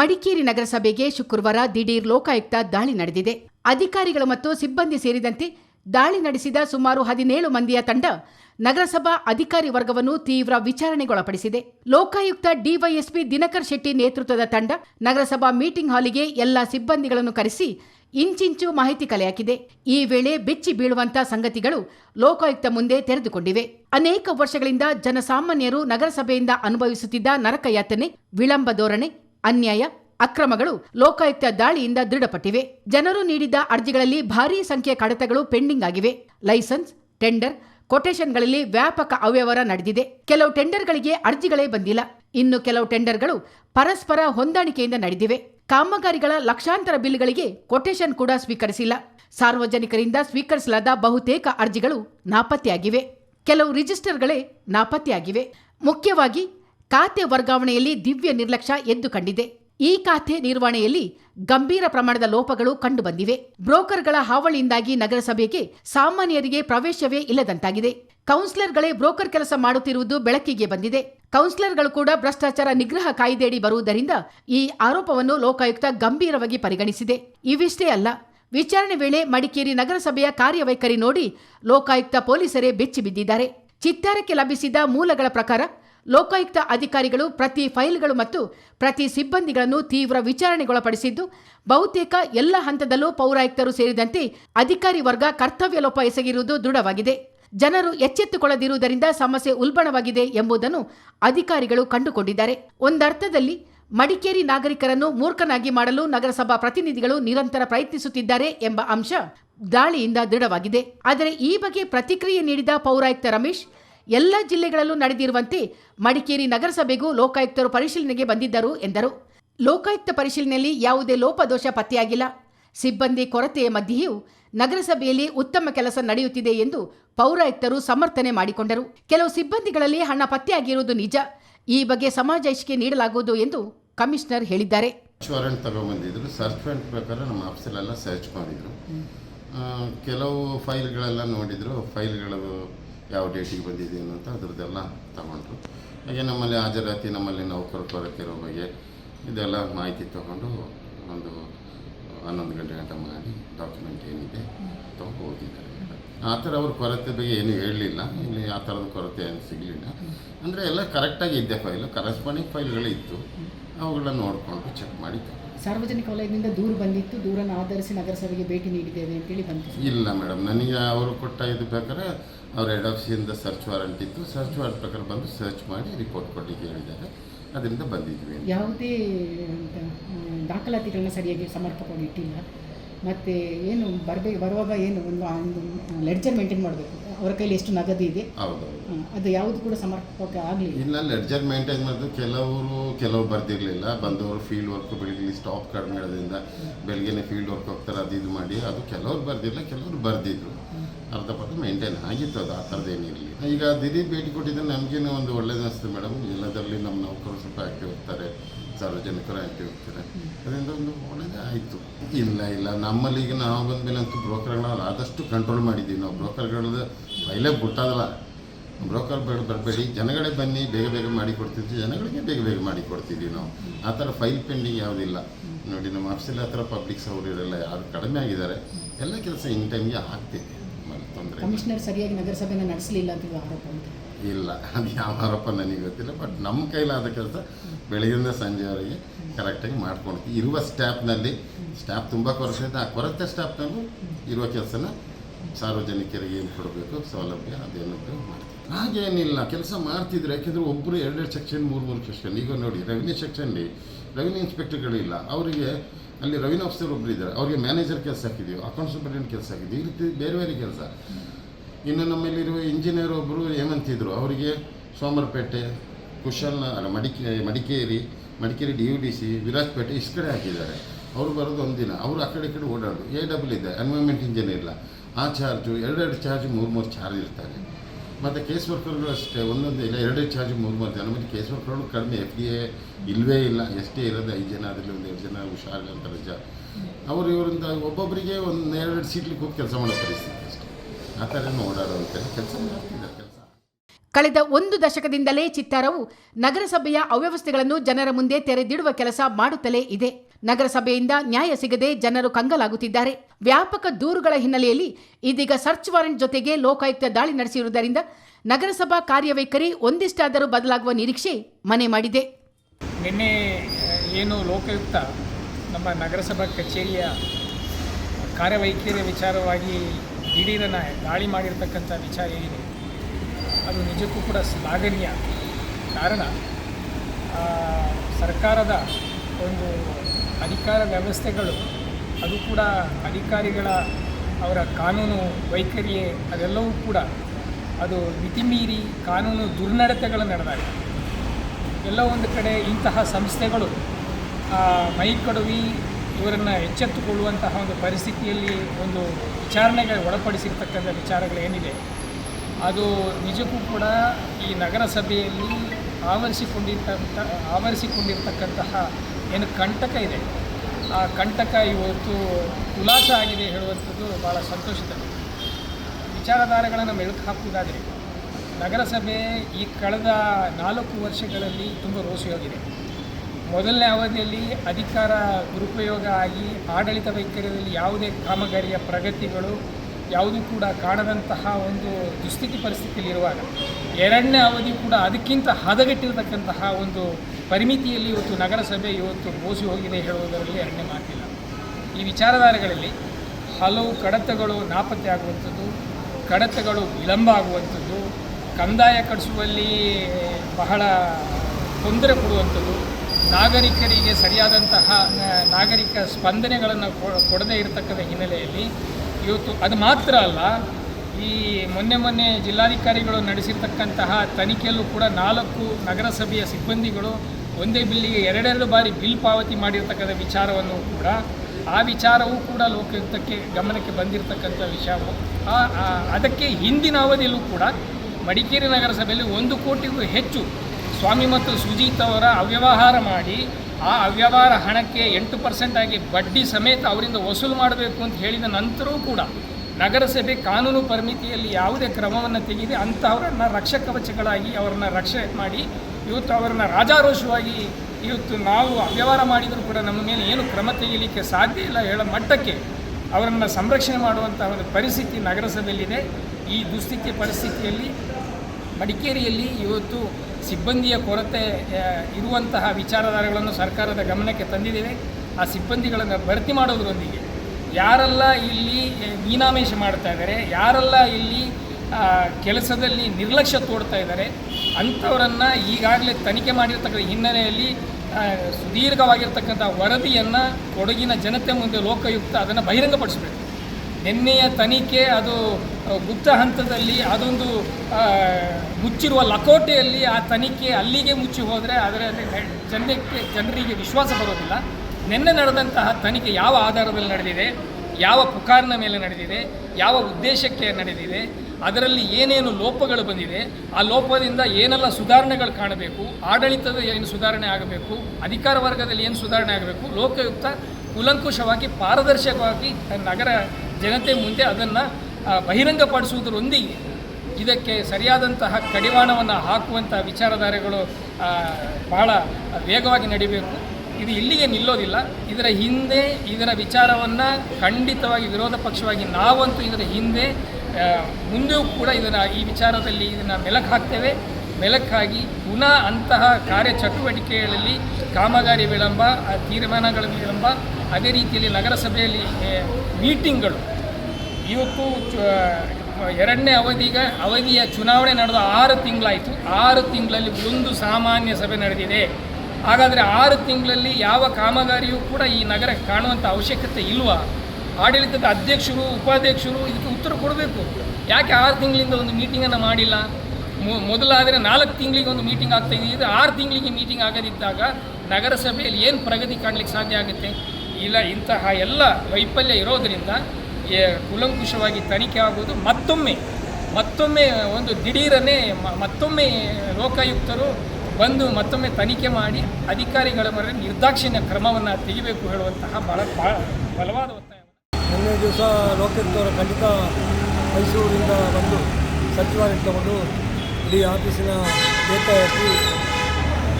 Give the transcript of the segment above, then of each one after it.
ಮಡಿಕೇರಿ ನಗರಸಭೆಗೆ ಶುಕ್ರವಾರ ದಿಢೀರ್ ಲೋಕಾಯುಕ್ತ ದಾಳಿ ನಡೆದಿದೆ. ಅಧಿಕಾರಿಗಳು ಮತ್ತು ಸಿಬ್ಬಂದಿ ಸೇರಿದಂತೆ ದಾಳಿ ನಡೆಸಿದ ಸುಮಾರು ಹದಿನೇಳು ಮಂದಿಯ ತಂಡ ನಗರಸಭಾ ಅಧಿಕಾರಿ ವರ್ಗವನ್ನು ತೀವ್ರ ವಿಚಾರಣೆಗೊಳಪಡಿಸಿದೆ. ಲೋಕಾಯುಕ್ತ ಡಿವೈಎಸ್ಪಿ ದಿನಕರ್ ಶೆಟ್ಟಿ ನೇತೃತ್ವದ ತಂಡ ನಗರಸಭಾ ಮೀಟಿಂಗ್ ಹಾಲಿಗೆ ಎಲ್ಲ ಸಿಬ್ಬಂದಿಗಳನ್ನು ಕರೆಸಿ ಇಂಚಿಂಚು ಮಾಹಿತಿ ಕಲೆಹಾಕಿದೆ ಈ ವೇಳೆ ಬೆಚ್ಚಿ ಬೀಳುವಂತಹ ಸಂಗತಿಗಳು ಲೋಕಾಯುಕ್ತ ಮುಂದೆ ತೆರೆದುಕೊಂಡಿವೆ. ಅನೇಕ ವರ್ಷಗಳಿಂದ ಜನಸಾಮಾನ್ಯರು ನಗರಸಭೆಯಿಂದ ಅನುಭವಿಸುತ್ತಿದ್ದ ನರಕಯಾತನೆ, ವಿಳಂಬ ಧೋರಣೆ ಅನ್ಯಾಯ, ಅಕ್ರಮಗಳು ಲೋಕಾಯುಕ್ತ ದಾಳಿಯಿಂದ ದೃಢಪಟ್ಟಿವೆ. ಜನರು ನೀಡಿದ್ದ ಅರ್ಜಿಗಳಲ್ಲಿ ಭಾರೀ ಸಂಖ್ಯೆಯ ಕಡತಗಳು ಪೆಂಡಿಂಗ್ ಆಗಿವೆ. ಲೈಸೆನ್ಸ್, ಟೆಂಡರ್ ಕೊಟೇಶನ್ಗಳಲ್ಲಿ ವ್ಯಾಪಕ ಅವ್ಯವಹಾರ ನಡೆದಿದೆ. ಕೆಲವು ಟೆಂಡರ್ಗಳಿಗೆ ಅರ್ಜಿಗಳೇ ಬಂದಿಲ್ಲ. ಇನ್ನು ಕೆಲವು ಟೆಂಡರ್ಗಳು ಪರಸ್ಪರ ಹೊಂದಾಣಿಕೆಯಿಂದ ನಡೆದಿವೆ. ಕಾಮಗಾರಿಗಳ ಲಕ್ಷಾಂತರ ಬಿಲ್ಗಳಿಗೆ ಕೊಟೇಶನ್ ಕೂಡ ಸ್ವೀಕರಿಸಿಲ್ಲ. ಸಾರ್ವಜನಿಕರಿಂದ ಸ್ವೀಕರಿಸಲಾದ ಬಹುತೇಕ ಅರ್ಜಿಗಳು ನಾಪತ್ತೆಯಾಗಿವೆ. ಕೆಲವು ರಿಜಿಸ್ಟರ್ಗಳೇ ನಾಪತ್ತೆಯಾಗಿವೆ. ಮುಖ್ಯವಾಗಿ ಖಾತೆ ವರ್ಗಾವಣೆಯಲ್ಲಿ ದಿವ್ಯ ನಿರ್ಲಕ್ಷ್ಯ ಎದ್ದು ಕಂಡಿದೆ. ಈ ಖಾತೆ ನಿರ್ವಹಣೆಯಲ್ಲಿ ಗಂಭೀರ ಪ್ರಮಾಣದ ಲೋಪಗಳು ಕಂಡುಬಂದಿವೆ. ಬ್ರೋಕರ್ಗಳ ಹಾವಳಿಯಿಂದಾಗಿ ನಗರಸಭೆಗೆ ಸಾಮಾನ್ಯರಿಗೆ ಪ್ರವೇಶವೇ ಇಲ್ಲದಂತಾಗಿದೆ. ಕೌನ್ಸಿಲರ್ಗಳೇ ಬ್ರೋಕರ್ ಕೆಲಸ ಮಾಡುತ್ತಿರುವುದು ಬೆಳಕಿಗೆ ಬಂದಿದೆ. ಕೌನ್ಸಿಲರ್ಗಳು ಕೂಡ ಭ್ರಷ್ಟಾಚಾರ ನಿಗ್ರಹ ಕಾಯ್ದೆಯಡಿ ಬರುವುದರಿಂದ ಈ ಆರೋಪವನ್ನು ಲೋಕಾಯುಕ್ತ ಗಂಭೀರವಾಗಿ ಪರಿಗಣಿಸಿದೆ. ಇವಿಷ್ಟೇ ಅಲ್ಲ, ವಿಚಾರಣೆ ವೇಳೆ ಮಡಿಕೇರಿ ನಗರಸಭೆಯ ಕಾರ್ಯವೈಖರಿ ನೋಡಿ ಲೋಕಾಯುಕ್ತ ಪೊಲೀಸರೇ ಬೆಚ್ಚಿಬಿದ್ದಿದ್ದಾರೆ. ಚಿತ್ತಾರಕ್ಕೆ ಲಭಿಸಿದ ಮೂಲಗಳ ಪ್ರಕಾರ ಲೋಕಾಯುಕ್ತ ಅಧಿಕಾರಿಗಳು ಪ್ರತಿ ಫೈಲ್ಗಳು ಮತ್ತು ಪ್ರತಿ ಸಿಬ್ಬಂದಿಗಳನ್ನು ತೀವ್ರ ವಿಚಾರಣೆಗೊಳಪಡಿಸಿದ್ದು, ಬಹುತೇಕ ಎಲ್ಲ ಹಂತದಲ್ಲೂ ಪೌರಾಯುಕ್ತರು ಸೇರಿದಂತೆ ಅಧಿಕಾರಿ ವರ್ಗ ಕರ್ತವ್ಯ ಲೋಪ ಎಸಗಿರುವುದು ದೃಢವಾಗಿದೆ. ಜನರು ಎಚ್ಚೆತ್ತುಕೊಳ್ಳದಿರುವುದರಿಂದ ಸಮಸ್ಯೆ ಉಲ್ಬಣವಾಗಿದೆ ಎಂಬುದನ್ನು ಅಧಿಕಾರಿಗಳು ಕಂಡುಕೊಂಡಿದ್ದಾರೆ. ಒಂದರ್ಥದಲ್ಲಿ, ಮಡಿಕೇರಿ ನಾಗರಿಕರನ್ನು ಮೂರ್ಖನಾಗಿ ಮಾಡಲು ನಗರಸಭಾ ಪ್ರತಿನಿಧಿಗಳು ನಿರಂತರ ಪ್ರಯತ್ನಿಸುತ್ತಿದ್ದಾರೆ ಎಂಬ ಅಂಶ ದಾಳಿಯಿಂದ ದೃಢವಾಗಿದೆ. ಆದರೆ ಈ ಬಗ್ಗೆ ಪ್ರತಿಕ್ರಿಯೆ ನೀಡಿದ ಪೌರಾಯುಕ್ತ ರಮೇಶ್ ಎಲ್ಲ ಜಿಲ್ಲೆಗಳಲ್ಲೂ ನಡೆದಿರುವಂತೆ ಮಡಿಕೇರಿ ನಗರಸಭೆಗೂ ಲೋಕಾಯುಕ್ತರು ಪರಿಶೀಲನೆಗೆ ಬಂದಿದ್ದರು ಎಂದರು. ಲೋಕಾಯುಕ್ತ ಪರಿಶೀಲನೆಯಲ್ಲಿ ಯಾವುದೇ ಲೋಪದೋಷ ಪತ್ತೆಯಾಗಿಲ್ಲ. ಸಿಬ್ಬಂದಿ ಕೊರತೆಯ ಮಧ್ಯೆಯೂ ನಗರಸಭೆಯಲ್ಲಿ ಉತ್ತಮ ಕೆಲಸ ನಡೆಯುತ್ತಿದೆ ಎಂದು ಪೌರಾಯುಕ್ತರು ಸಮರ್ಥನೆ ಮಾಡಿಕೊಂಡರು. ಕೆಲವು ಸಿಬ್ಬಂದಿಗಳಲ್ಲಿ ಹಣ ಪತ್ತೆಯಾಗಿರುವುದು ನಿಜ. ಈ ಬಗ್ಗೆ ಸಮಾಜ ಸಮಾಜೈಷಿಕೆ ನೀಡಲಾಗುವುದು ಎಂದು ಕಮಿಷನರ್ ಹೇಳಿದ್ದಾರೆ. ವಾರೆಂಟ್ ತಗೊಂಡ್ಬಂದಿದ್ರು. ಸರ್ಚ್ ವಾರೆಂಟ್ ಪ್ರಕಾರ ನಮ್ಮ ಆಫೀಸಲ್ಲೆಲ್ಲ ಸರ್ಚ್ ಮಾಡಿದರು. ಕೆಲವು ಫೈಲ್ಗಳೆಲ್ಲ ನೋಡಿದರು. ಫೈಲ್ಗಳು ಯಾವ ಡೇಟಿಗೆ ಬಂದಿದೆ ಅಂತ ಅದರದ್ದೆಲ್ಲ ತಗೊಂಡ್ರು. ಹಾಗೆ ನಮ್ಮಲ್ಲಿ ಹಾಜರಾತಿ, ನಮ್ಮಲ್ಲಿ ನೌಕರ ಕೊರತೆ ಇರೋ ಬಗ್ಗೆ ಇದೆಲ್ಲ ಮಾಹಿತಿ ತಗೊಂಡು ಒಂದು ಹನ್ನೊಂದು ಗಂಟೆ ಗಂಟೆ ಮಾಡಿ ಡಾಕ್ಯುಮೆಂಟ್ ಏನಿದೆ ತಗೊಂಡು ಹೋಗಿದ್ದಾರೆ. ಆ ಥರ ಅವ್ರ ಕೊರತೆ ಬಗ್ಗೆ ಏನು ಹೇಳಲಿಲ್ಲ. ಇಲ್ಲಿ ಆ ಥರದ ಕೊರತೆ ಏನು ಸಿಗಲಿಲ್ಲ. ಅಂದರೆ ಎಲ್ಲ ಕರೆಕ್ಟಾಗಿ ಇದ್ದೆ ಫೈಲು ಕರೆಸ್ಪಾಂಡಿಂಗ್ ಫೈಲ್ಗಳು ಇತ್ತು. ಅವುಗಳನ್ನ ನೋಡಿಕೊಂಡು ಚೆಕ್ ಮಾಡಿ. ಸಾರ್ವಜನಿಕ ವಲಯದಿಂದ ದೂರು ಬಂದಿತ್ತು ದೂರನ್ನು ಆಧರಿಸಿ ನಗರಸಭೆಗೆ ಭೇಟಿ ನೀಡಿದ್ದೇವೆ ಅಂತೇಳಿ ಬಂತು. ಇಲ್ಲ ಮೇಡಮ್ ನನಗೆ ಅವರು ಕೊಟ್ಟ ಇದು ಪ್ರಕಾರ ಅವ್ರ ಹೆಡ್ ಆಫೀಸಿಂದ ಸರ್ಚ್ ವಾರಂಟ್ ಇತ್ತು. ಸರ್ಚ್ ವಾರಂಟ್ ಪ್ರಕಾರ ಬಂದು ಸರ್ಚ್ ಮಾಡಿ ರಿಪೋರ್ಟ್ ಕೊಡಲಿಕ್ಕೆ ಹೇಳಿದ್ದಾರೆ. ಅದರಿಂದ ಬಂದಿದ್ವಿ ಯಾವುದೇ ದಾಖಲಾತಿಗಳನ್ನ ಸರಿಯಾಗಿ ಸಮರ್ಪಕವಾಗಿ ಇಟ್ಟಿಲ್ಲ. ಮತ್ತು ಏನು ಬರಬೇಕು ಬರುವಾಗ ಏನು ಒಂದು ಲೆಡ್ಜರ್ ಮೇಂಟೈನ್ ಮಾಡಬೇಕು. ಅವರ ಕೈಲಿ ಎಷ್ಟು ನಗದು ಇದೆ. ಹೌದೌದು. ಆ, ಅದು ಯಾವುದು ಕೂಡ ಸಮರ್ಪಕ ಆಗಲಿಲ್ಲ. ಇಲ್ಲ ಲೆಡ್ಜರ್ ಮೇಂಟೈನ್ ಮಾಡಿದ್ರು ಕೆಲವರು ಕೆಲವು ಬರ್ದಿರಲಿಲ್ಲ ಬಂದವರು ಫೀಲ್ಡ್ ವರ್ಕ್ ಬೆಳಿಗ್ಗೆ ಸ್ಟಾಪ್ ಕಡಿಮೆ ಇರೋದ್ರಿಂದ ಬೆಳಗ್ಗೆನೆ ಫೀಲ್ಡ್ ವರ್ಕ್ ಹೋಗ್ತಾರೆ ಅದು ಇದು ಮಾಡಿ. ಅದು ಕೆಲವ್ರು ಬರ್ದಿಲ್ಲ ಕೆಲವರು ಬರ್ದಿದ್ರು. ಅರ್ಧ ಪಟ್ಟು ಮೇಂಟೈನ್ ಆಗಿತ್ತು ಅದು ಆ ಥರದ್ದೇನಿರಲಿ ಈಗ ದಿಢೀರ್ ಭೇಟಿ ಕೊಟ್ಟಿದ್ರೆ ನಮಗೇನು ಒಂದು ಒಳ್ಳೇದು ಅನಿಸ್ತು ಮೇಡಮ್. ಎಲ್ಲದರಲ್ಲಿ ನಮ್ಮ ನೌಕರರು ಸ್ವಲ್ಪ ಆ್ಯಕ್ಟಿವ್ ಇರ್ತಾರೆ ಸಾರ್ವಜನಿಕರು ಆ್ಯಕ್ಟಿವ್ ಇರ್ತಾರೆ. ಅದರಿಂದ ಒಂದು ಒಳ್ಳೇದೇ ಆಯಿತು. ಇಲ್ಲ ಇಲ್ಲ. ನಮ್ಮಲ್ಲಿ ಈಗ ನಾವು ಬಂದಮೇಲೆ ಅಂತೂ ಬ್ರೋಕರ್ಗಳನ್ನ ಆದಷ್ಟು ಕಂಟ್ರೋಲ್ ಮಾಡಿದ್ದೀವಿ. ನಾವು ಬ್ರೋಕರ್ಗಳದ್ದು ಫೈಲೇ ಬಿಟ್ಟದಲ್ಲ ಬ್ರೋಕರ್ ಬೇಡ ಬರಬೇಡಿ ಜನಗಳೇ ಬನ್ನಿ ಬೇಗ ಬೇಗ ಮಾಡಿ ಕೊಡ್ತಿದ್ವಿ. ಜನಗಳಿಗೆ ಬೇಗ ಬೇಗ ಮಾಡಿ ಕೊಡ್ತಿದ್ವಿ ನಾವು. ಆ ಥರ ಫೈಲ್ ಪೆಂಡಿಂಗ್ ಯಾವುದಿಲ್ಲ. ನೋಡಿ ನಮ್ಮ ಆಫೀಸಲ್ಲಿ ಆ ಥರ ಅವರು ಇರಲ್ಲ ಯಾರು ಕಡಿಮೆ ಆಗಿದ್ದಾರೆ. ಎಲ್ಲ ಕೆಲಸ ಇನ್ ಟೈಮ್ಗೆ ಆಗ್ತಿದೆ ತೊಂದರೆ. ಕಮಿಷನರ್ ಸರಿಯಾಗಿ ನಗರಸಭೆನ ನಡೆಸಲಿಲ್ಲ ಅಂತ ಆರೋಪ ಇಲ್ಲ. ಅದು ಯಾವ ಆರೋಪ ನನಗೆ ಗೊತ್ತಿಲ್ಲ. ಬಟ್ ನಮ್ಮ ಕೈಲಾದ ಕೆಲಸ ಬೆಳಗಿಂದ ಸಂಜೆವರೆಗೆ ಕರೆಕ್ಟಾಗಿ ಮಾಡ್ಕೊಳ್ತೀವಿ. ಇರುವ ಸ್ಟಾಫ್ನಲ್ಲಿ ಸ್ಟಾಫ್ ತುಂಬ ಕೊರತೆ ಇದೆ. ಆ ಕೊರತೆ ಸ್ಟಾಫ್ನಲ್ಲೂ ಇರುವ ಕೆಲಸನ ಸಾರ್ವಜನಿಕರಿಗೆ ಏನು ಕೊಡಬೇಕು ಸೌಲಭ್ಯ ಅದೇನು ಮಾಡ್ತೀವಿ. ಹಾಗೇನಿಲ್ಲ, ಕೆಲಸ ಮಾಡ್ತಿದ್ರು, ಯಾಕೆಂದರೆ ಒಬ್ಬರು ಎರಡೆರಡು ಸೆಕ್ಷನ್ ಮೂರು ಮೂರು ಸೆಕ್ಷನ್ ಈಗ ನೋಡಿ ರೆವಿನ್ಯೂ ಸೆಕ್ಷನ್ಲಿ ರೆವಿನ್ಯೂ ಇನ್ಸ್ಪೆಕ್ಟರ್ಗಳಿಲ್ಲ ಅವರಿಗೆ ಅಲ್ಲಿ ರೆವಿನ್ಯೂ ಆಫೀಸರ್ ಒಬ್ಬರು ಇದ್ದಾರೆ. ಅವರಿಗೆ ಮ್ಯಾನೇಜರ್ ಕೆಲಸ ಹಾಕಿದ್ದೀವಿ ಅಕೌಂಟ್ ಸೂಪರ್ಟೆಂಟ್ ಕೆಲಸ ಹಾಕಿದ್ದೀವಿ ಈ ರೀತಿ ಬೇರೆ ಬೇರೆ ಕೆಲಸ. ಇನ್ನು ನಮ್ಮಲ್ಲಿರುವ ಇಂಜಿನಿಯರ್ ಒಬ್ಬರು ಏಮಂತಿದ್ರು ಅವರಿಗೆ ಸೋಮರಪೇಟೆ, ಕುಶಲ್ನ, ಅಲ್ಲ ಮಡಿಕೆ, Madikeri Madikeri D U D C Virajpet, ಇಷ್ಟು ಕಡೆ ಹಾಕಿದ್ದಾರೆ. ಅವರು ಬರೋದು ಒಂದಿನ ಅವರು ಆ ಕಡೆ ಈ ಕಡೆ ಓಡಾಡೋದು. ಎ ಡಬ್ಲ್ಯೂ ಇದೆ ಎನ್ವೈರ್ಮೆಂಟ್ ಇಂಜಿನಿಯರ್ ಇಲ್ಲ. ಆ ಚಾರ್ಜು ಎರಡೆರಡು ಚಾರ್ಜ್ ಮೂರು ಮೂರು ಚಾರ್ಜ್ ಇರ್ತಾರೆ. ಮತ್ತು ಕೇಸ್ ವರ್ಕರ್ಗಳು ಅಷ್ಟೇ, ಒಂದೊಂದು ಇಲ್ಲ, ಎರಡೇ ಚಾರ್ಜ್ ಮೂರು ಮೂರು ಜನ ಮತ್ತು ಕೇಸ್ ವರ್ಕರ್ಗಳು ಕಡಿಮೆ ಎಫ್ ಡಿ ಎ ಇಲ್ಲವೇ ಇಲ್ಲ ಎಷ್ಟೇ ಇರೋದು ಐದು ಜನ, ಅದರಲ್ಲಿ ಒಂದು ಎರಡು ಜನ ಹುಷಾರಿಲ್ಲ ರಜ. ಅವರು ಇವರಿಂದ ಒಬ್ಬೊಬ್ಬರಿಗೆ ಒಂದು ಎರಡು ಸೀಟ್ಲಿ ಕೂತು ಕೆಲಸ ಮಾಡೋ ಪರಿಸ್ಥಿತಿ ಅಷ್ಟೇ. ಆ ಥರ ಓಡಾಡುವಂಥ ಕೆಲಸ ಮಾಡ್ತಿದ್ದಾರೆ, ಕೆಲಸ. ಕಳೆದ ಒಂದು ದಶಕದಿಂದಲೇ ಚಿತ್ತಾರವು ನಗರಸಭೆಯ ಅವ್ಯವಸ್ಥೆಗಳನ್ನು ಜನರ ಮುಂದೆ ತೆರೆದಿಡುವ ಕೆಲಸ ಮಾಡುತ್ತಲೇ ಇದೆ. ನಗರಸಭೆಯಿಂದ ನ್ಯಾಯ ಸಿಗದೆ ಜನರು ಕಂಗಲಾಗುತ್ತಿದ್ದಾರೆ. ವ್ಯಾಪಕ ದೂರುಗಳ ಹಿನ್ನೆಲೆಯಲ್ಲಿ ಇದೀಗ ಸರ್ಚ್ ವಾರೆಂಟ್ ಜೊತೆಗೆ ಲೋಕಾಯುಕ್ತ ದಾಳಿ ನಡೆಸಿರುವುದರಿಂದ ನಗರಸಭಾ ಕಾರ್ಯವೈಖರಿ ಒಂದಿಷ್ಟಾದರೂ ಬದಲಾಗುವ ನಿರೀಕ್ಷೆ ಮನೆ ಮಾಡಿದೆ. ನಿನ್ನೆ ಏನು ಲೋಕಾಯುಕ್ತ ನಮ್ಮ ನಗರಸಭಾ ಕಚೇರಿಯ ಕಾರ್ಯವೈಖರಿಯ ವಿಚಾರವಾಗಿ ದಿಢೀರನ ದಾಳಿ ಮಾಡಿರ್ತಕ್ಕಂಥ ವಿಚಾರ ಏನಿದೆ, ಅದು ನಿಜಕ್ಕೂ ಕೂಡ ಶ್ಲಾಘನೀಯ ಕಾರಣ. ಸರ್ಕಾರದ ಒಂದು ಅಧಿಕಾರ ವ್ಯವಸ್ಥೆಗಳು, ಅದು ಕೂಡ ಅಧಿಕಾರಿಗಳ ಅವರ ಕಾನೂನು ವೈಖರಿಯೇ, ಅದೆಲ್ಲವೂ ಕೂಡ ಅದು ಮಿತಿಮೀರಿ ಕಾನೂನು ದುರ್ನಡತೆಗಳು ನಡೆದಾಗ. ಎಲ್ಲ ಒಂದು ಕಡೆ ಇಂತಹ ಸಂಸ್ಥೆಗಳು ಮೈ ಕಡುವಿ ಇವರನ್ನು ಎಚ್ಚೆತ್ತುಕೊಳ್ಳುವಂತಹ ಒಂದು ಪರಿಸ್ಥಿತಿಯಲ್ಲಿ ಒಂದು ವಿಚಾರಣೆಗೆ ಒಳಪಡಿಸಿರ್ತಕ್ಕಂಥ ವಿಚಾರಗಳೇನಿದೆ, ಅದು ನಿಜಕ್ಕೂ ಕೂಡ ಈ ನಗರಸಭೆಯಲ್ಲಿ ಆವರಿಸಿಕೊಂಡಿರ್ತಂಥ ಆವರಿಸಿಕೊಂಡಿರ್ತಕ್ಕಂತಹ ಏನು ಕಂಟಕ ಇದೆ. ಆ ಕಂಟಕ ಇವತ್ತು ಉಲ್ಲಾಸ ಆಗಿದೆ ಹೇಳುವಂಥದ್ದು ಭಾಳ ಸಂತೋಷದ ವಿಚಾರಧಾರೆಗಳನ್ನು ಮೆಲುಕು ಹಾಕುವುದಾದರೆ, ನಗರಸಭೆ ಈ ಕಳೆದ ನಾಲ್ಕು ವರ್ಷಗಳಲ್ಲಿ ತುಂಬ ರೋಸಿಯೋಗಿದೆ ಮೊದಲನೇ ಅವಧಿಯಲ್ಲಿ ಅಧಿಕಾರ ದುರುಪಯೋಗ ಆಗಿ ಆಡಳಿತ ವೈಖರಿಯಲ್ಲಿ ಯಾವುದೇ ಕಾಮಗಾರಿಯ ಪ್ರಗತಿಗಳು ಯಾವುದೂ ಕೂಡ ಕಾಣದಂತಹ ಒಂದು ದುಸ್ಥಿತಿ ಪರಿಸ್ಥಿತಿಯಲ್ಲಿರುವಾಗ ಎರಡನೇ ಅವಧಿ ಕೂಡ ಅದಕ್ಕಿಂತ ಹದಗೆಟ್ಟಿರತಕ್ಕಂತಹ ಒಂದು ಪರಿಮಿತಿಯಲ್ಲಿ ಇವತ್ತು ನಗರಸಭೆ ಇವತ್ತು ಮೋಸಿ ಹೋಗಿದೆ ಹೇಳುವುದರಲ್ಲಿ ಎರಡನೇ ಮಾತಿಲ್ಲ. ಈ ವಿಚಾರಧಾರೆಗಳಲ್ಲಿ ಹಲವು ಕಡತಗಳು ನಾಪತ್ತೆ ಆಗುವಂಥದ್ದು, ಕಡತಗಳು ವಿಳಂಬ ಆಗುವಂಥದ್ದು, ಕಂದಾಯ ಕಟ್ಟಿಸುವಲ್ಲಿ ಬಹಳ ತೊಂದರೆ ಕೊಡುವಂಥದ್ದು, ನಾಗರಿಕರಿಗೆ ಸರಿಯಾದಂತಹ ನಾಗರಿಕ ಸ್ಪಂದನೆಗಳನ್ನು ಕೊಡದೇ ಇರತಕ್ಕಂಥ ಹಿನ್ನೆಲೆಯಲ್ಲಿ ಇವತ್ತು ಅದು ಮಾತ್ರ ಅಲ್ಲ, ಈ ಮೊನ್ನೆ ಮೊನ್ನೆ ಜಿಲ್ಲಾಧಿಕಾರಿಗಳು ನಡೆಸಿರ್ತಕ್ಕಂತಹ ತನಿಖೆಯಲ್ಲೂ ಕೂಡ ನಾಲ್ಕು ನಗರಸಭೆಯ ಸಿಬ್ಬಂದಿಗಳು ಒಂದೇ ಬಿಲ್ಲಿಗೆ ಎರಡೆರಡು ಬಾರಿ ಬಿಲ್ ಪಾವತಿ ಮಾಡಿರ್ತಕ್ಕಂಥ ವಿಚಾರವನ್ನು ಕೂಡ, ಆ ವಿಚಾರವೂ ಕೂಡ ಲೋಕಯುಕ್ತಕ್ಕೆ ಗಮನಕ್ಕೆ ಬಂದಿರತಕ್ಕಂಥ ವಿಷಯವು. ಅದಕ್ಕೆ ಹಿಂದಿನ ಅವಧಿಯಲ್ಲೂ ಕೂಡ ಮಡಿಕೇರಿ ನಗರಸಭೆಯಲ್ಲಿ ಒಂದು ಕೋಟಿಗೂ ಹೆಚ್ಚು ಸ್ವಾಮಿ ಮತ್ತು ಸುಜೀತ್ ಅವರ ಅವ್ಯವಹಾರ ಮಾಡಿ ಆ ಅವ್ಯವಹಾರ ಹಣಕ್ಕೆ ಎಂಟು ಪರ್ಸೆಂಟ್ ಆಗಿ ಬಡ್ಡಿ ಸಮೇತ ಅವರಿಂದ ವಸೂಲು ಮಾಡಬೇಕು ಅಂತ ಹೇಳಿದ ನಂತರವೂ ಕೂಡ ನಗರಸಭೆ ಕಾನೂನು ಪರಿಮಿತಿಯಲ್ಲಿ ಯಾವುದೇ ಕ್ರಮವನ್ನು ತೆಗೆದು ಅಂಥವರನ್ನು ರಕ್ಷಕವಚಗಳಾಗಿ ಅವರನ್ನು ರಕ್ಷಣೆ ಮಾಡಿ, ಇವತ್ತು ಅವರನ್ನು ರಾಜಾರೋಷವಾಗಿ ಇವತ್ತು ನಾವು ಅವ್ಯವಹಾರ ಮಾಡಿದರೂ ಕೂಡ ನಮ್ಮ ಮೇಲೆ ಏನು ಕ್ರಮ ತೆಗೆಯಲಿಕ್ಕೆ ಸಾಧ್ಯ ಇಲ್ಲ ಹೇಳೋ ಮಟ್ಟಕ್ಕೆ ಅವರನ್ನು ಸಂರಕ್ಷಣೆ ಮಾಡುವಂಥ ಒಂದು ಪರಿಸ್ಥಿತಿ ನಗರಸಭೆಯಲ್ಲಿದೆ. ಈ ದುಸ್ಥಿತಿ ಪರಿಸ್ಥಿತಿಯಲ್ಲಿ ಮಡಿಕೇರಿಯಲ್ಲಿ ಇವತ್ತು ಸಿಬ್ಬಂದಿಯ ಕೊರತೆ ಇರುವಂತಹ ವಿಚಾರಧಾರೆಗಳನ್ನು ಸರ್ಕಾರದ ಗಮನಕ್ಕೆ ತಂದಿದ್ದೇವೆ. ಆ ಸಿಬ್ಬಂದಿಗಳನ್ನು ಭರ್ತಿ ಮಾಡೋದರೊಂದಿಗೆ ಯಾರೆಲ್ಲ ಇಲ್ಲಿ ಮೀನಾಮೇಷ ಮಾಡ್ತಾ ಇದ್ದಾರೆ, ಯಾರೆಲ್ಲ ಇಲ್ಲಿ ಕೆಲಸದಲ್ಲಿ ನಿರ್ಲಕ್ಷ್ಯ ತೋಡ್ತಾ ಇದ್ದಾರೆ, ಅಂಥವರನ್ನು ಈಗಾಗಲೇ ತನಿಖೆ ಮಾಡಿರ್ತಕ್ಕಂಥ ಹಿನ್ನೆಲೆಯಲ್ಲಿ ಸುದೀರ್ಘವಾಗಿರ್ತಕ್ಕಂಥ ವರದಿಯನ್ನು ಕೊಡಗಿನ ಜನತೆ ಮುಂದೆ ಲೋಕಯುಕ್ತ ಅದನ್ನು ಬಹಿರಂಗಪಡಿಸಬೇಕು. ನಿನ್ನೆಯ ತನಿಖೆ ಅದು ಗುಪ್ತ ಹಂತದಲ್ಲಿ ಅದೊಂದು ಮುಚ್ಚಿರುವ ಲಕೋಟೆಯಲ್ಲಿ ಆ ತನಿಖೆ ಅಲ್ಲಿಗೆ ಮುಚ್ಚಿ ಹೋದರೆ ಅದರಲ್ಲಿ ಜನಕ್ಕೆ ಜನರಿಗೆ ವಿಶ್ವಾಸ ಬರೋದಿಲ್ಲ. ನಿನ್ನೆ ನಡೆದಂತಹ ತನಿಖೆ ಯಾವ ಆಧಾರದಲ್ಲಿ ನಡೆದಿದೆ, ಯಾವ ಪುಕಾರಿನ ಮೇಲೆ ನಡೆದಿದೆ, ಯಾವ ಉದ್ದೇಶಕ್ಕೆ ನಡೆದಿದೆ, ಅದರಲ್ಲಿ ಏನೇನು ಲೋಪಗಳು ಬಂದಿದೆ, ಆ ಲೋಪದಿಂದ ಏನೆಲ್ಲ ಸುಧಾರಣೆಗಳು ಕಾಣಬೇಕು, ಆಡಳಿತದ ಏನು ಸುಧಾರಣೆ ಆಗಬೇಕು, ಅಧಿಕಾರ ವರ್ಗದಲ್ಲಿ ಏನು ಸುಧಾರಣೆ ಆಗಬೇಕು, ಲೋಕಾಯುಕ್ತ ಕುಲಂಕುಷವಾಗಿ, ಪಾರದರ್ಶಕವಾಗಿ ನಗರ ಜನತೆ ಮುಂದೆ ಅದನ್ನು ಬಹಿರಂಗಪಡಿಸುವುದರೊಂದಿಗೆ ಇದಕ್ಕೆ ಸರಿಯಾದಂತಹ ಕಡಿವಾಣವನ್ನು ಹಾಕುವಂಥ ವಿಚಾರಧಾರೆಗಳು ಬಹಳ ವೇಗವಾಗಿ ನಡಿಬೇಕು. ಇದು ಇಲ್ಲಿಗೆ ನಿಲ್ಲೋದಿಲ್ಲ. ಇದರ ಹಿಂದೆ ಇದರ ವಿಚಾರವನ್ನು ಖಂಡಿತವಾಗಿ ವಿರೋಧ ಪಕ್ಷವಾಗಿ ನಾವಂತೂ ಇದರ ಹಿಂದೆ ಮುಂದೆ ಮುಂದೆಯೂ ಕೂಡ ಇದರ ಈ ವಿಚಾರದಲ್ಲಿ ಇದನ್ನು ಮೆಲಕು ಹಾಕ್ತೇವೆ. ಮೆಲಕ್ಕಾಗಿ ಪುನಃ ಅಂತಹ ಕಾರ್ಯಚಟುವಟಿಕೆಗಳಲ್ಲಿ ಕಾಮಗಾರಿ ವಿಳಂಬ ತೀರ್ಮಾನಗಳ ವಿಳಂಬ, ಅದೇ ರೀತಿಯಲ್ಲಿ ನಗರಸಭೆಯಲ್ಲಿ ಮೀಟಿಂಗ್ಗಳು ಇವತ್ತು ಎರಡನೇ ಅವಧಿಗ, ಅವಧಿಯ ಚುನಾವಣೆ ನಡೆದ ಆರು ತಿಂಗಳಾಯಿತು. ಆರು ತಿಂಗಳಲ್ಲಿ ಒಂದು ಸಾಮಾನ್ಯ ಸಭೆ ನಡೆದಿದೆ. ಹಾಗಾದರೆ ಆರು ತಿಂಗಳಲ್ಲಿ ಯಾವ ಕಾಮಗಾರಿಯೂ ಕೂಡ ಈ ನಗರ ಕಾಣುವಂಥ ಅವಶ್ಯಕತೆ ಇಲ್ವಾ? ಆಡಳಿತದ ಅಧ್ಯಕ್ಷರು, ಉಪಾಧ್ಯಕ್ಷರು ಇದಕ್ಕೆ ಉತ್ತರ ಕೊಡಬೇಕು. ಯಾಕೆ ಆರು ತಿಂಗಳಿಂದ ಒಂದು ಮೀಟಿಂಗನ್ನು ಮಾಡಿಲ್ಲ? ಮೊದಲಾದರೆ ನಾಲ್ಕು ತಿಂಗಳಿಗೆ ಒಂದು ಮೀಟಿಂಗ್ ಆಗ್ತಾ ಇದೆ ಆರು ತಿಂಗಳಿಗೆ ಮೀಟಿಂಗ್ ಆಗದಿದ್ದಾಗ ನಗರಸಭೆಯಲ್ಲಿ ಏನು ಪ್ರಗತಿ ಕಾಣಲಿಕ್ಕೆ ಸಾಧ್ಯ ಆಗುತ್ತೆ? ಇಲ್ಲ, ಇಂತಹ ಎಲ್ಲ ವೈಫಲ್ಯ ಇರೋದರಿಂದ ಕೂಲಂಕುಷವಾಗಿ ತನಿಖೆ ಆಗುವುದು ಮತ್ತೊಮ್ಮೆ ಮತ್ತೊಮ್ಮೆ ಒಂದು ದಿಢೀರನೇ ಮತ್ತೊಮ್ಮೆ ಲೋಕಾಯುಕ್ತರು ಬಂದು ಮತ್ತೊಮ್ಮೆ ತನಿಖೆ ಮಾಡಿ ಅಧಿಕಾರಿಗಳ ಮೇಲೆ ನಿರ್ದಾಕ್ಷಿಣ್ಯ ಕ್ರಮವನ್ನು ತೆಗಿಬೇಕು ಹೇಳುವಂತಹ ಬಹಳ ಬಹಳ ಬಲವಾದ ಒತ್ತಾಯ. ನಿನ್ನೆ ದಿವಸ ಲೋಕಾಯುಕ್ತರು ಖಂಡಿತ ಮೈಸೂರಿಂದ ಬಂದು ಸಚಿವಾಲಯ ತಗೊಂಡು ಇಡೀ ಆಫೀಸಿನ ಏಕಾಯಿ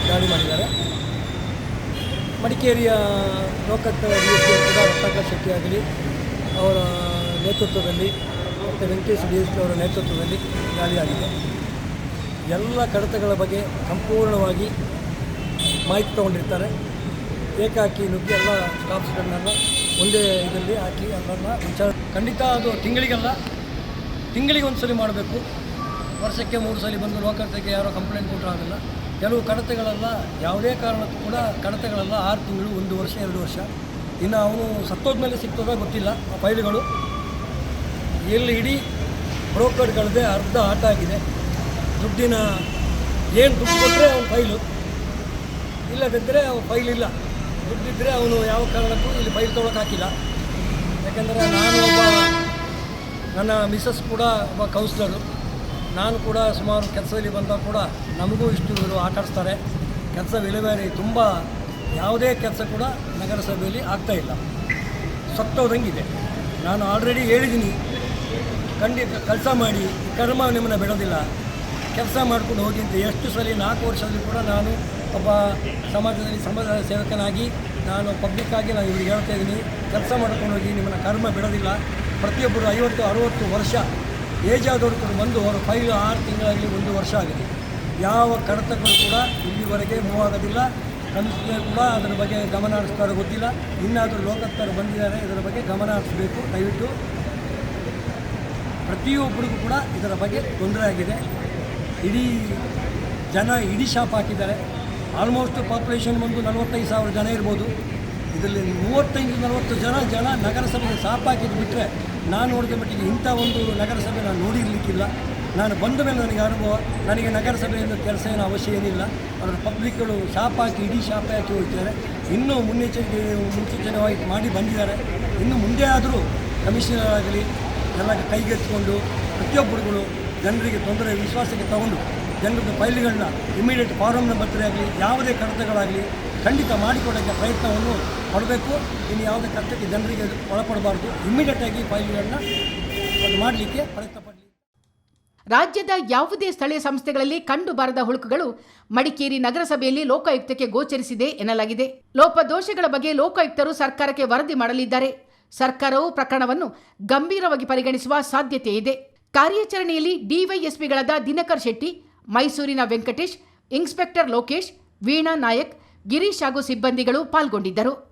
ದಾಳಿ ಮಾಡಿದ್ದಾರೆ. ಮಡಿಕೇರಿಯ ಲೋಕಾಯುಕ್ತ ಕೂಡ ಆಗಲಿ ಅವರ ನೇತೃತ್ವದಲ್ಲಿ ಮತ್ತು ವೆಂಕಟೇಶ್ ಡಿ ಎಸ್ ಪಿ ಅವರ ನೇತೃತ್ವದಲ್ಲಿ ದಾಳಿಯಾಗಿದೆ ಎಲ್ಲ ಕಡತಗಳ ಬಗ್ಗೆ ಸಂಪೂರ್ಣವಾಗಿ ಮಾಹಿತಿ ತೊಗೊಂಡಿರ್ತಾರೆ. ಏಕಾಕಿ ನುಗ್ಗಿ ಎಲ್ಲ ಸ್ಟಾಫ್ಸ್ಗಳನ್ನೆಲ್ಲ ಒಂದೇ ಇದರಲ್ಲಿ ಹಾಕಿ ಅದನ್ನು ವಿಚಾರ ಖಂಡಿತ ಅದು ತಿಂಗಳಿಗಲ್ಲ. ತಿಂಗಳಿಗೆ ಒಂದು ಸಲ ಮಾಡಬೇಕು. ವರ್ಷಕ್ಕೆ ಮೂರು ಸಲ ಬಂದು ಲೋಕಾಯುಕ್ತಕ್ಕೆ ಯಾರೋ ಕಂಪ್ಲೇಂಟ್ ಕೊಟ್ಟರೆ ಆಗಲ್ಲ. ಕೆಲವು ಕಡತಗಳೆಲ್ಲ, ಯಾವುದೇ ಕಾರಣಕ್ಕೂ ಕೂಡ ಕಡತಗಳೆಲ್ಲ, ಆರು ತಿಂಗಳು, ಒಂದು ವರ್ಷ, ಎರಡು ವರ್ಷ. ಇನ್ನು ಅವನು ಸತ್ತೋದ್ಮೇಲೆ ಸಿಗ್ತದ ಗೊತ್ತಿಲ್ಲ, ಆ ಫೈಲ್ಗಳು. ಎಲ್ಲಿ ಇಡೀ ಬ್ರೋಕರ್ಗಳದ್ದೇ ಅರ್ಧ ಆಟ ಆಗಿದೆ. ದುಡ್ಡಿನ ಏನು ದುಡ್ಡು ಕೊಟ್ಟರೆ ಅವನು ಫೈಲು? ಇಲ್ಲದಿದ್ದರೆ ಅವನು ಫೈಲ್ ಇಲ್ಲ. ದುಡ್ಡಿದ್ದರೆ ಅವನು ಯಾವ ಕಾರಣಕ್ಕೂ ಇಲ್ಲಿ ಫೈಲ್ ತೊಗೊಳಕ್ಕೆ ಹಾಕಿಲ್ಲ. ಯಾಕೆಂದರೆ ನಾನು ಒಬ್ಬ ನನ್ನ ಮಿಸ್ಸಸ್ ಕೂಡ ಒಬ್ಬ ಕೌನ್ಸ್ಲರು ನಾನು ಕೂಡ ಸುಮಾರು ಕೆಲಸದಲ್ಲಿ ಬಂದಾಗ ಕೂಡ ನಮಗೂ ಇಷ್ಟು ಇವರು ಆಟಾಡಿಸ್ತಾರೆ. ಕೆಲಸ ವಿಲೇವಾರಿ ತುಂಬ ಯಾವುದೇ ಕೆಲಸ ಕೂಡ ನಗರಸಭೆಯಲ್ಲಿ ಆಗ್ತಾ ಇಲ್ಲ. ಸತ್ತೋದಂಗಿದೆ. ನಾನು ಆಲ್ರೆಡಿ ಹೇಳಿದ್ದೀನಿ ಖಂಡಿತ ಕೆಲಸ ಮಾಡಿ ಕರ್ಮ ನಿಮ್ಮನ್ನು ಬಿಡೋದಿಲ್ಲ. ಕೆಲಸ ಮಾಡ್ಕೊಂಡು ಹೋಗಿ ಅಂತ ಎಷ್ಟು ಸಲ ನಾಲ್ಕು ವರ್ಷದಲ್ಲಿ ಕೂಡ ನಾನು ಒಬ್ಬ ಸಮಾಜದಲ್ಲಿ ಸಮಾಜ ಸೇವಕನಾಗಿ ನಾನು ಪಬ್ಲಿಕ್ಕಾಗಿ ನಾನು ಇವ್ರಿಗೆ ಹೇಳ್ತಾ ಇದ್ದೀನಿ, ಕೆಲಸ ಮಾಡ್ಕೊಂಡು ಹೋಗಿ ನಿಮ್ಮನ್ನು ಕರ್ಮ ಬಿಡೋದಿಲ್ಲ. ಪ್ರತಿಯೊಬ್ಬರು ಐವತ್ತು, ಅರುವತ್ತು ವರ್ಷ ಏಜ್ ಆದವರು ಕೂಡ ಬಂದು ಅವರು ಫೈವ್ ಆರು ತಿಂಗಳಲ್ಲಿ ಒಂದು ವರ್ಷ ಆಗಿದೆ. ಯಾವ ಕಡತಗಳು ಕೂಡ ಇಲ್ಲಿವರೆಗೆ ಮೂವ್ ಆಗೋದಿಲ್ಲ. ಕಮಿಷನರ್ ಕೂಡ ಅದರ ಬಗ್ಗೆ ಗಮನ ಹರಿಸ್ತಾರೋ ಗೊತ್ತಿಲ್ಲ. ಇನ್ನಾದರೂ ಲೋಕಾಯುಕ್ತರು ಬಂದಿದ್ದಾರೆ, ಇದರ ಬಗ್ಗೆ ಗಮನ ಹರಿಸಬೇಕು. ದಯವಿಟ್ಟು ಪ್ರತಿಯೊಬ್ಬರಿಗೂ ಕೂಡ ಇದರ ಬಗ್ಗೆ ತೊಂದರೆ ಆಗಿದೆ. ಇಡೀ ಜನ ಇಡೀ ಶಾಪ್ ಹಾಕಿದ್ದಾರೆ. ಆಲ್ಮೋಸ್ಟ್ ಪಾಪ್ಯುಲೇಷನ್ ಬಂದು ನಲವತ್ತೈದು ಸಾವಿರ ಜನ ಇರ್ಬೋದು. ಇದರಲ್ಲಿ ಮೂವತ್ತೈದು, ನಲವತ್ತು ಜನ ಜನ ನಗರಸಭೆಗೆ ಶಾಪ್ ಹಾಕಿದ್ದು ಬಿಟ್ಟರೆ ನಾನು ನೋಡಿದ ಮಟ್ಟಿಗೆ ಇಂಥ ಒಂದು ನಗರಸಭೆ ನಾನು ನೋಡಿರಲಿಕ್ಕಿಲ್ಲ. ನಾನು ಬಂದ ಮೇಲೆ ನನಗೆ ಅನುಭವ, ನನಗೆ ನಗರಸಭೆಯಿಂದ ಕೆಲಸ ಏನು ಅವಶ್ಯ ಏನಿಲ್ಲ. ಅದರ ಪಬ್ಲಿಕ್ಗಳು ಶಾಪ್ ಹಾಕಿ, ಇಡೀ ಶಾಪ್ ಹಾಕಿ ಹೋಗ್ತಾರೆ. ಇನ್ನೂ ಮುನ್ನೆಚ್ಚರಿಕೆ ಮುನ್ಸೂಚನೆವಾಗಿ ಮಾಡಿ ಬಂದಿದ್ದಾರೆ. ಇನ್ನು ಮುಂದೆ ಆದರೂ ಕಮಿಷನರ್ ಆಗಲಿ, ಎಲ್ಲ ಕೈಗೆತ್ತಿಕೊಂಡು ಪ್ರತಿಯೊಬ್ಬರುಗಳು ಜನರಿಗೆ ತೊಂದರೆ, ವಿಶ್ವಾಸಕ್ಕೆ ತಗೊಂಡು ಜನರಿಗೆ ಫೈಲ್ಗಳನ್ನ ಇಮಿಡಿಯೇಟ್ ಫಾರಂನ ನಂಬರ್ ಆಗಲಿ, ಯಾವುದೇ ಕಡತಗಳಾಗಲಿ ಖಂಡಿತ ಮಾಡಿಕೊಡೋಕ್ಕೆ ಪ್ರಯತ್ನವನ್ನು ಪಡಬೇಕು. ಇನ್ನು ಯಾವುದೇ ಕಷ್ಟಕ್ಕೆ ಜನರಿಗೆ ಒಳಪಡಬಾರ್ದು. ಇಮಿಡಿಯೇಟಾಗಿ ಫೈಲ್ಗಳನ್ನ ಅದು ಮಾಡಲಿಕ್ಕೆ ಪ್ರಯತ್ನ ರಾಜ್ಯದ ಯಾವುದೇ ಸ್ಥಳೀಯ ಸಂಸ್ಥೆಗಳಲ್ಲಿ ಕಂಡು ಬಾರದ ಹುಳುಕುಗಳು ಮಡಿಕೇರಿ ನಗರಸಭೆಯಲ್ಲಿ ಲೋಕಾಯುಕ್ತಕ್ಕೆ ಗೋಚರಿಸಿದೆ ಎನ್ನಲಾಗಿದೆ. ಲೋಪದೋಷಗಳ ಬಗ್ಗೆ ಲೋಕಾಯುಕ್ತರು ಸರ್ಕಾರಕ್ಕೆ ವರದಿ ಮಾಡಲಿದ್ದಾರೆ. ಸರ್ಕಾರವು ಪ್ರಕರಣವನ್ನು ಗಂಭೀರವಾಗಿ ಪರಿಗಣಿಸುವ ಸಾಧ್ಯತೆ ಇದೆ. ಕಾರ್ಯಾಚರಣೆಯಲ್ಲಿ ಡಿವೈಎಸ್ಪಿಗಳಾದ ದಿನಕರ್ ಶೆಟ್ಟಿ, ಮೈಸೂರಿನ ವೆಂಕಟೇಶ್, ಇನ್ಸ್ಪೆಕ್ಟರ್ ಲೋಕೇಶ್, ವೀಣಾ ನಾಯಕ್, ಗಿರೀಶ್ ಹಾಗೂ ಸಿಬ್ಬಂದಿಗಳು ಪಾಲ್ಗೊಂಡಿದ್ದರು.